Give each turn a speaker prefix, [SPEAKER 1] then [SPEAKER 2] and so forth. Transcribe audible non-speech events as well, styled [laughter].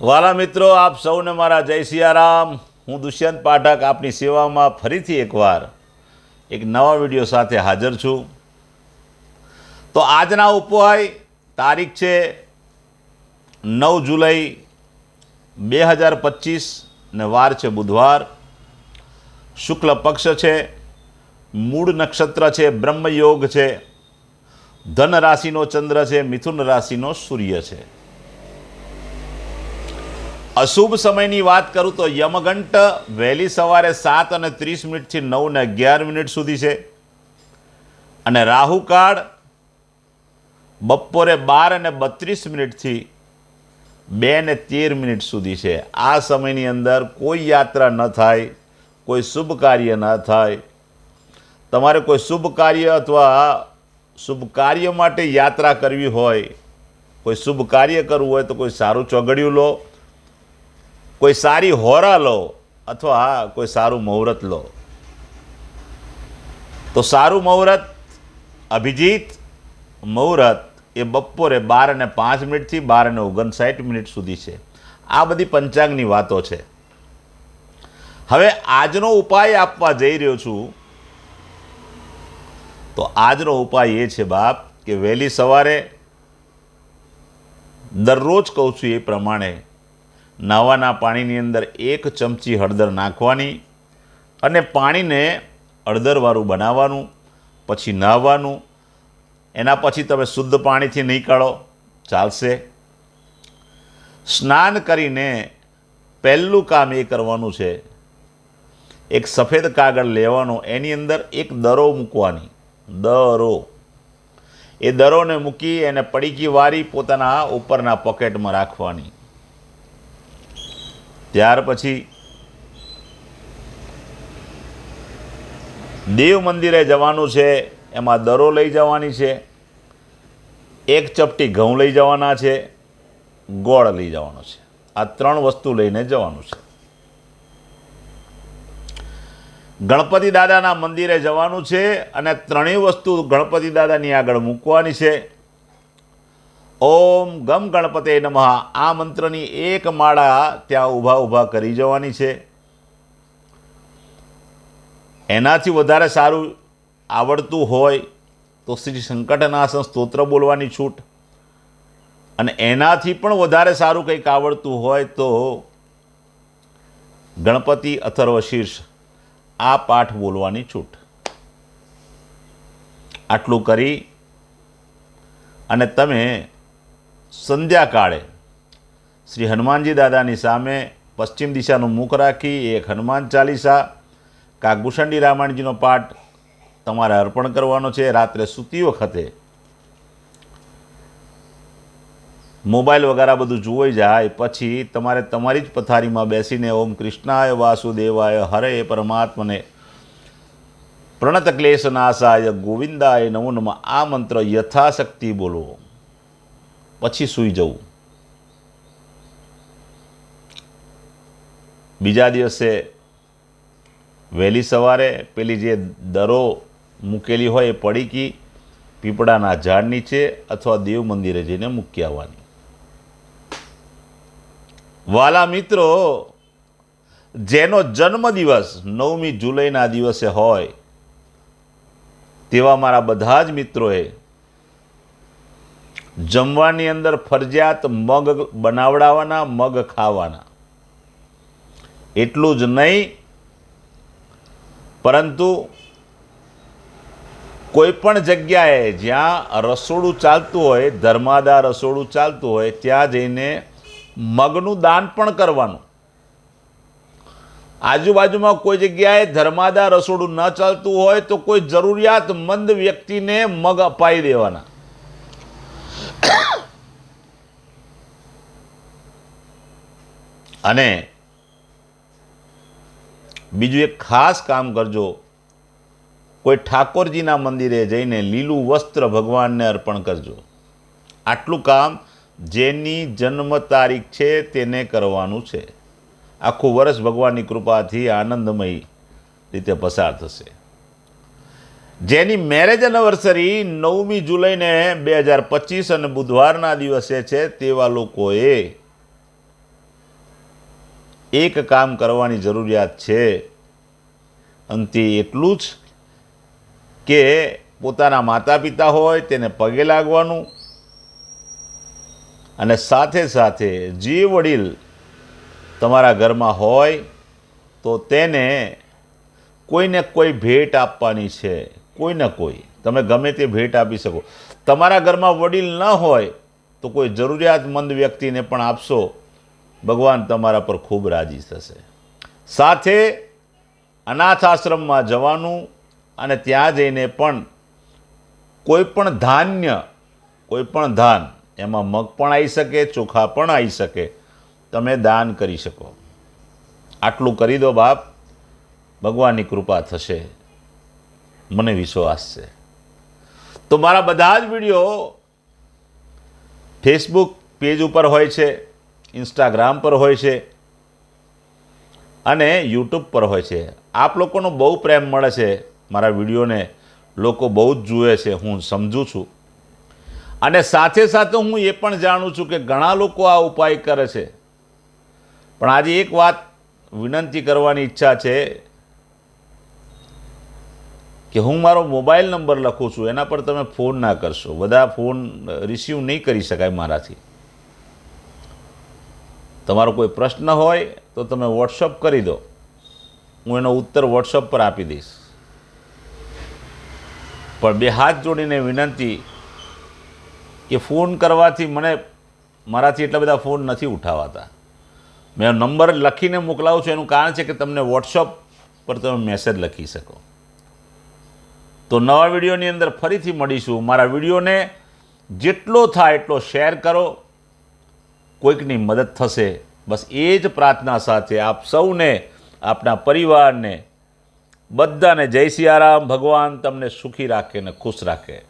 [SPEAKER 1] વાલા મિત્રો, આપ સૌને મારા જય સિયારામ. હું દુષ્યંત પાઠક આપની સેવામાં ફરીથી એકવાર એક નવા વીડિયો સાથે હાજર છું. તો આજના ઉપવાય તારીખ છે નવ જુલાઈ બે હજાર પચીસ ને વાર છે બુધવાર. શુક્લ પક્ષ છે, મૂળ નક્ષત્ર છે, બ્રહ્મયોગ છે ધન રાશિનો ચંદ્ર છે, મિથુન રાશિનો સૂર્ય છે. અશુભ સમયની વાત કરું તો યમઘંટ વહેલી સવારે સાત અને ત્રીસ મિનિટથી નવ ને અગિયાર મિનિટ સુધી છે. અને રાહુકાળ બપોરે બાર અને બત્રીસ મિનિટથી બે ને તેર મિનિટ સુધી છે. આ સમયની અંદર કોઈ યાત્રા ન થાય, કોઈ શુભ કાર્ય ન થાય. તમારે કોઈ શુભ કાર્ય અથવા શુભ કાર્ય માટે યાત્રા કરવી હોય, કોઈ શુભ કાર્ય કરવું હોય તો કોઈ સારું ચોગડિયું લો. કોઈ સારી હોરા લો અથવા કોઈ સારું મુહૂર્ત લો. તો સારું મુહૂર્ત, અભિજીત મુહૂર્ત એ બપોરે બાર અને પાંચ મિનિટથી બાર અને ઓગણસાઠ મિનિટ સુધી છે. આ બધી પંચાંગની વાતો છે. હવે આજનો ઉપાય આપવા જઈ રહ્યો છું. તો આજનો ઉપાય એ છે બાપ, કે વહેલી સવારે દરરોજ કહું છું એ પ્રમાણે નાવાના પાણીની અંદર એક ચમચી હળદર નાખવાની અને પાણીને હળદરવાળું બનાવવાનું, પછી નાહવાનું. એના પછી તમે શુદ્ધ પાણીથી નહીં કાઢો ચાલશે. સ્નાન કરીને પહેલું કામ એ કરવાનું છે, એક સફેદ કાગળ લેવાનો, એની અંદર એક દરો મૂકવાની. દરો. એ દરોને મૂકી એને પડીકી વારી પોતાના ઉપરના પોકેટમાં રાખવાની. ત્યાર પછી દેવ મંદિરે જવાનું છે, એમાં દરો લઈ જવાની છે, એક ચપટી ઘઉં લઈ જવાના છે, ગોળ લઈ જવાનો છે. આ ત્રણ વસ્તુ લઈને જવાનું છે. ગણપતિ દાદાના મંદિરે જવાનું છે અને ત્રણેય વસ્તુ ગણપતિ દાદાની આગળ મૂકવાની છે. ઓમ ગમ ગણપતે નમઃ. આ મંત્રની એક માળા ત્યાં ઊભા ઊભા કરી જવાની છે. એનાથી વધારે સારું આવડતું હોય તો શ્રી સંકટનાશન સ્તોત્ર બોલવાની છૂટ. અને એનાથી પણ વધારે સારું કંઈક આવડતું હોય તો ગણપતિ અથર્વ શીર્ષ આ પાઠ બોલવાની છૂટ. આટલું કરી અને તમે સંધ્યાકાળે શ્રી હનુમાનજી દાદાની સામે પશ્ચિમ દિશાનું મુખ રાખી એક હનુમાન ચાલીસા કા ગુષંડી રામાયણજીનો પાઠ તમારે અર્પણ કરવાનો છે. રાત્રે સૂતી વખતે મોબાઈલ વગેરે બધું જોઈ જાય, પછી તમારે તમારી જ પથારીમાં બેસીને ઓમ કૃષ્ણાય વાસુદેવાય હરે પરમાત્મને પ્રણત ક્લેશ નાશાય ગોવિંદાય નમો નમઃ આ મંત્ર યથાશક્તિ બોલવો પછી સૂઈ જવું. બીજા દિવસે વહેલી સવારે પેલી જે દરો મૂકેલી હોય એ પડીકી પીપળાના ઝાડ નીચે અથવા દેવ મંદિરે જઈને મૂકી આવવાની. વાલા મિત્રો, જેનો જન્મદિવસ નવમી જુલાઈના દિવસે હોય, તેવા મારા બધા જ મિત્રોએ જમવાની અંદર ફરજિયાત મગ બનાવડાવવાના, મગ ખાવાના. એટલું જ નહીં, પરંતુ કોઈ પણ જગ્યાએ જ્યાં રસોડું ચાલતું હોય, ધર્માદા રસોડું ચાલતું હોય, ત્યાં જઈને મગનું દાન પણ કરવાનું. આજુબાજુમાં કોઈ જગ્યાએ ધર્માદા રસોડું ન ચાલતું હોય તો કોઈ જરૂરિયાતમંદ વ્યક્તિને મગ અપાઈ દેવાના. [coughs] અને બીજું એક ખાસ કામ કરજો. કોઈ ઠાકોરજીના મંદિરે જઈને લીલું વસ્ત્ર ભગવાનને અર્પણ કરજો. આટલું કામ જેની જન્મ તારીખ છે તેને કરવાનું છે. આખું વર્ષ ભગવાનની કૃપાથી આનંદમય રીતે પસાર થશે. જેની મેરેજ એનિવર્સરી નવમી જુલાઈને બે હજાર પચીસ અને બુધવારના દિવસે છે તેવા લોકોએ એક કામ કરવાની જરૂરિયાત છે. અંતે એટલું જ કે પોતાના માતા પિતા હોય તેને પગે લાગવાનું અને સાથે સાથે જે વડીલ તમારા ઘરમાં હોય તો તેને કોઈને કોઈ ભેટ આપવાની છે. કોઈને કોઈ. તમે ગમે તે ભેટ આપી શકો. તમારા ઘરમાં વડીલ ન હોય તો કોઈ જરૂરિયાતમંદ વ્યક્તિને પણ આપશો. ભગવાન તમારા પર ખૂબ રાજી થશે. સાથે અનાથ આશ્રમમાં જવાનું અને ત્યાં જઈને પણ કોઈ પણ ધાન્ય, કોઈ પણ ધાન, એમાં મગ પણ આવી શકે, ચોખા પણ આવી શકે. તમે દાન કરી શકો. આટલું કરી દો બાપ. ભગવાનની કૃપા થશે. મને વિશ્વાસ છે. તો મારા બધા જ વીડિયો ફેસબુક પેજ ઉપર હોય છે ઇન્સ્ટાગ્રામ પર હોય છે અને યુટ્યુબ પર હોય છે. આપ લોકોનો બહુ પ્રેમ મળે છે મારા વિડીયોને. લોકો બહુ જ જુએ છે, હું સમજું છું. અને સાથે સાથે હું એ પણ જાણું છું કે ઘણા લોકો આ ઉપાય કરે છે. પણ આજે એક વાત વિનંતી કરવાની ઈચ્છા છે કે હું મારો મોબાઈલ નંબર લખું છું, એના પર તમે ફોન ના કરશો. બધા ફોન રિસીવ નહીં કરી શકાય મારાથી. તમારો કોઈ પ્રશ્ન હોય તો તમે વોટ્સઅપ કરી દો. હું એનો ઉત્તર વોટ્સઅપ પર આપી દઈશ. પણ બે હાથ જોડીને વિનંતી કે ફોન કરવાથી મને મારાથી એટલા બધા ફોન નથી ઉઠાવાતા. મેં નંબર લખીને મોકલાવું છું, એનું કારણ છે કે તમને વોટ્સઅપ પર તમે મેસેજ લખી શકો. તો નવા વિડીયોની અંદર ફરીથી મળીશું. મારા વિડીયોને જેટલો થાય એટલો શેર કરો. કોઈકની મદદ થશે. બસ એ જ પ્રાર્થના સાથે આપ સૌને, આપના પરિવારને, બધાને જય સિયારામ. ભગવાન તમને સુખી રાખે ને ખુશ રાખે.